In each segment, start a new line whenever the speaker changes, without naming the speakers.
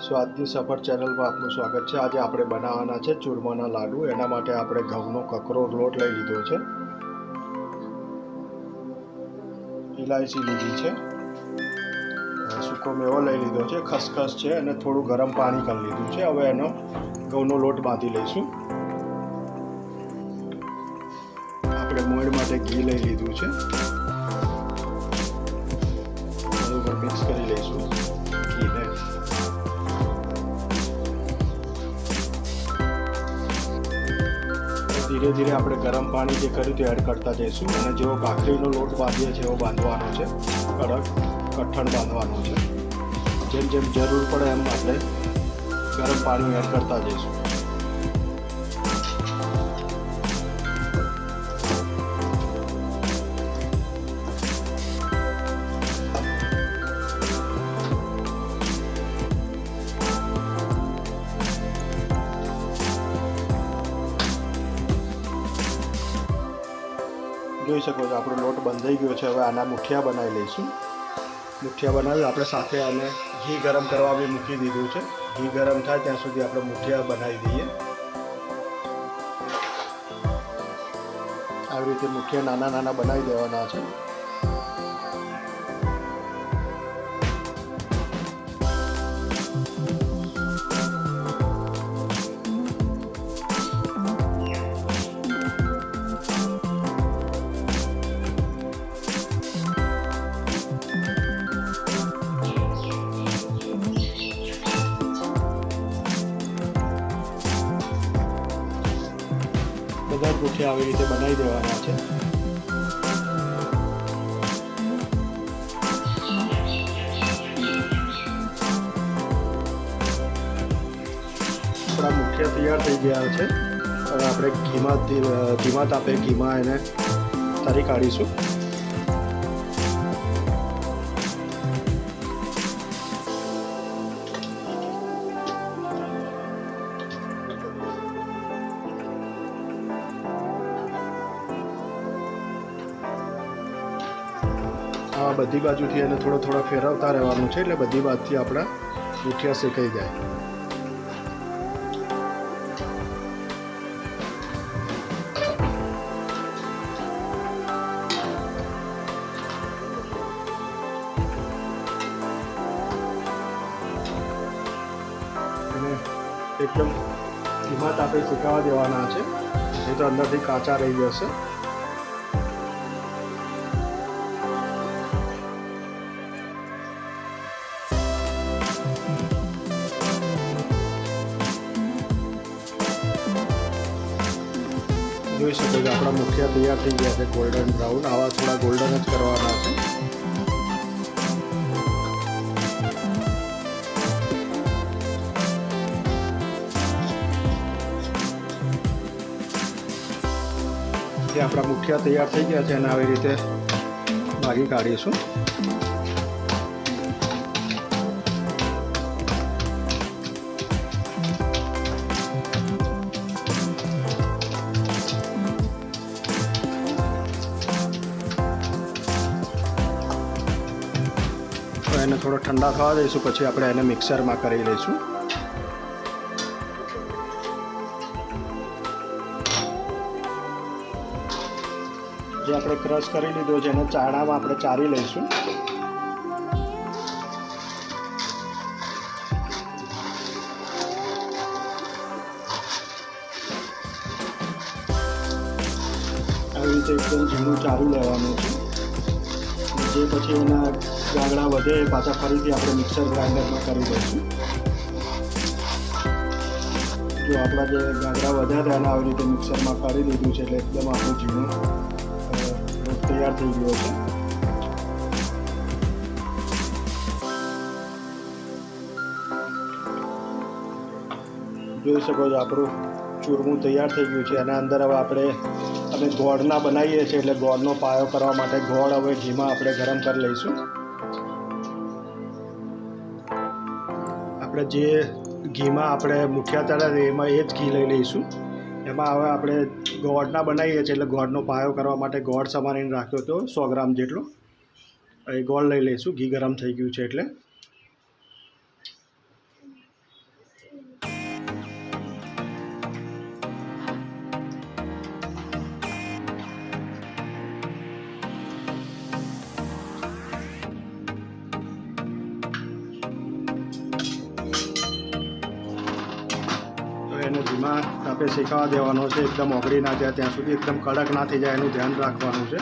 સ્વાદની સફર ચેનલમાં આપનું સ્વાગત છે. આજે આપણે બનાવવાના છે ચૂરમાના લાડુ. એના માટે આપણે ઘઉંનો કકરો લોટ લઈ લીધો છે. ઇલાયચી લીધી છે. સૂકો મેવો લઈ લીધો છે. ખસખસ છે અને થોડું ગરમ પાણી કરી લીધું છે. હવે એનો ઘઉંનો લોટ બાંધી લઈશું. આપણે મોડ માટે ઘી લઈ લીધું છે. મિક્સ કરી લઈશું. ધીરે ધીરે આપણે ગરમ પાણી જે કર્યું તે એડ કરતા જઈશું. અને જેવો ભાખરીનો લોટ બાંધીએ છીએ, એવો બાંધવાનો છે. કડક કઠણ બાંધવાનો છે. જેમ જેમ જરૂર પડે એમ આપણે ગરમ પાણી એડ કરતા જઈશું. જોઈ શકો છો, આપણો લોટ બંધાઈ ગયો છે. હવે આના મુઠિયા બનાવી લઈશું. મુઠિયા બનાવી આપણે સાથે આને ઘી ગરમ કરવા બી મૂકી દીધું છે. ઘી ગરમ થાય ત્યાં સુધી આપણે મુઠિયા બનાવી દઈએ. આવી રીતે મુઠિયા નાના નાના બનાવી દેવાના છે. બધા આવી રીતે બનાવી દેવાના છે. આપણા મુઠિયા તૈયાર થઈ ગયા છે. હવે આપણે ઘીમાં ધીમા તાપે ઘીમાં એને તરી કાઢીશું. આ બધી બાજુથી એને થોડો થોડો ફેરવતા રહેવાનું છે એટલે બધી બાજુથી આપણા મુઠિયા શેકાઈ જાય. એકદમ ધીમા તાપે શીખવા દેવાના છે. નહીં તો અંદરથી કાચા રહી જશે. જોઈ શકો છો આપણા મુખ્ય તૈયાર થઈ ગયા છે ગોલ્ડન બ્રાઉન આવા થોડા ગોલ્ડન જ કરવાના છે. જે આપણા મુઠિયા તૈયાર થઈ ગયા છે અને આવી રીતે ભાગી કાઢીશું. એને થોડો ઠંડા થવા દઈશું, પછી આપણે એને મિક્સરમાં કરી લઈશું. જે આપણે ક્રશ કરી લીધો છે, એને ચાણામાં આપણે ચારી લઈશું. આવી રીતે એકદમ ઝીણું ચારું લેવાનું છે. જે પછી એના ગાગડા વધે એ પાછા ફરીથી આપણે મિક્સર ગ્રાઇન્ડરમાં કરી દઈશું. જો આપણા જે ગાગડા વધ્યા હતા, એને આવી રીતે મિક્સરમાં કરી દીધું છે, એટલે એકદમ આપણું ઝીણું તૈયાર થઈ ગયો છે જોઈ શકો છો, આપણું ચૂરમું તૈયાર થઈ ગયું છે. એના અંદર હવે આપણે અમે ગોળના બનાવીએ છીએ એટલે ગોળનો પાયો કરવા માટે ગોળ હવે ઘીમાં આપણે ગરમ કરી લઈશું. આપણે જે ઘીમાં આપણે મુઠિયા તળ્યા એમાં એ જ ઘી લઈ લઈશું. એમાં હવે આપણે ગોળના બનાવીએ છીએ એટલે ગોળનો પાયો કરવા માટે ગોળ સમારીને રાખ્યો હતો સો ગ્રામ જેટલો. એ ગોળ લઈ લઈશું, ઘી ગરમ થઈ ગયું છે એટલે. એને ધીમા તાપે શેકાવા દેવાનો છે, એકદમ ઓગળી ના જાય ત્યાં સુધી, એકદમ કડક ના થઈ જાય, એનું ધ્યાન રાખવાનું છે.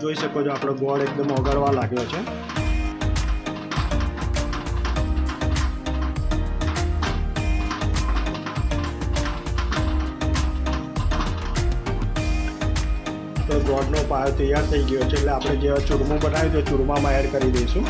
જોઈ શકો છો, આપણો ગોળ એકદમ ઓગળવા લાગ્યો છે. તો ગોળનો પાયો તૈયાર થઈ ગયો છે. એટલે આપણે જે ચૂરમું બનાવ્યું છે ચૂરમામાં એડ કરી દઈશું.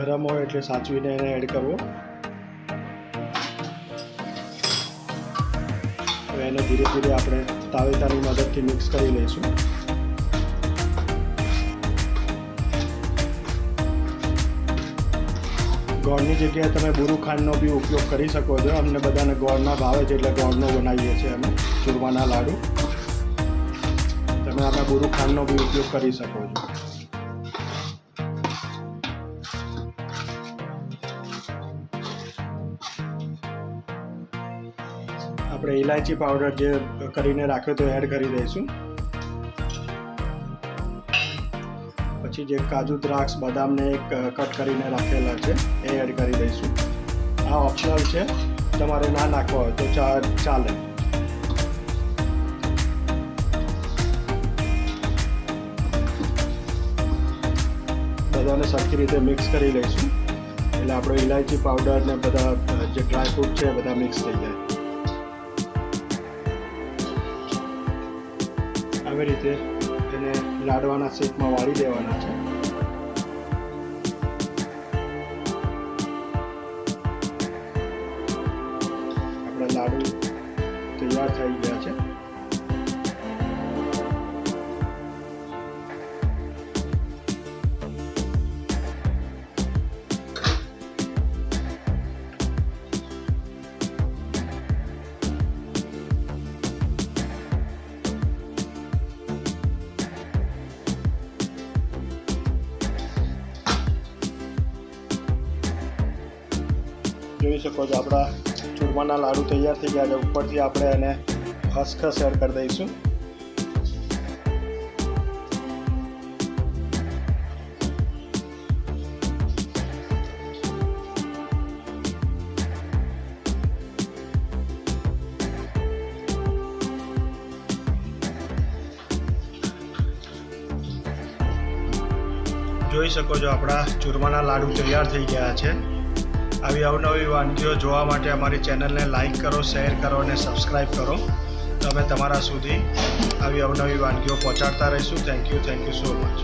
ગરમ હોય એટલે સાચવીને એને એડ કરવો. હવે એને ધીરે ધીરે આપણે તાવેતાની મદદથી મિક્સ કરી લઈશું. ગોળની જગ્યાએ તમે બુરુ ખાંડનો બી ઉપયોગ કરી શકો છો. અમને બધાને ગોળના ભાવે છે એટલે ગોળનો બનાવીએ છીએ અમે, ચૂરમાના લાડુ. તમે આમાં બુરુ ખાંડનો બી ઉપયોગ કરી શકો છો. આપણે ઇલાયચી પાવડર જે કરીને રાખ્યો તો એડ કરી દઈશું. પછી જે કાજુ, દ્રાક્ષ, બદામને કટ કરીને રાખેલા છે, એ એડ કરી દઈશું. આ ઓપ્શનલ છે. તમારે ના નાખવા હોય તો ચાલે. બધાને સરખી રીતે મિક્સ કરી લઈશું. એટલે આપણો ઇલાયચી પાવડર ને બધા જે ડ્રાયફ્રૂટ છે બધા મિક્સ થઈ જાય. આવી રીતે એને લાડવાના શેપમાં વાળી દેવાના છે. આપણા લાડુ તૈયાર થઈ ગયા છે. જોઈ શકો છો, આપણા ચૂરમાના લાડુ તૈયાર થઈ ગયા છે. ઉપરથી આપણે એને ખસખસ એડ કરી દઈશું. જોઈ શકો છો, આપણા ચૂરમાના લાડુ તૈયાર થઈ ગયા છે. આવી અવનવી વાનગીઓ જોવા માટે અમારી ચેનલને લાઇક કરો, શેર કરો અને સબસ્ક્રાઈબ કરો. તમે તમારા સુધી આવી અવનવી વાનગીઓ પહોંચાડતા રહીશું. Thank you thank you so much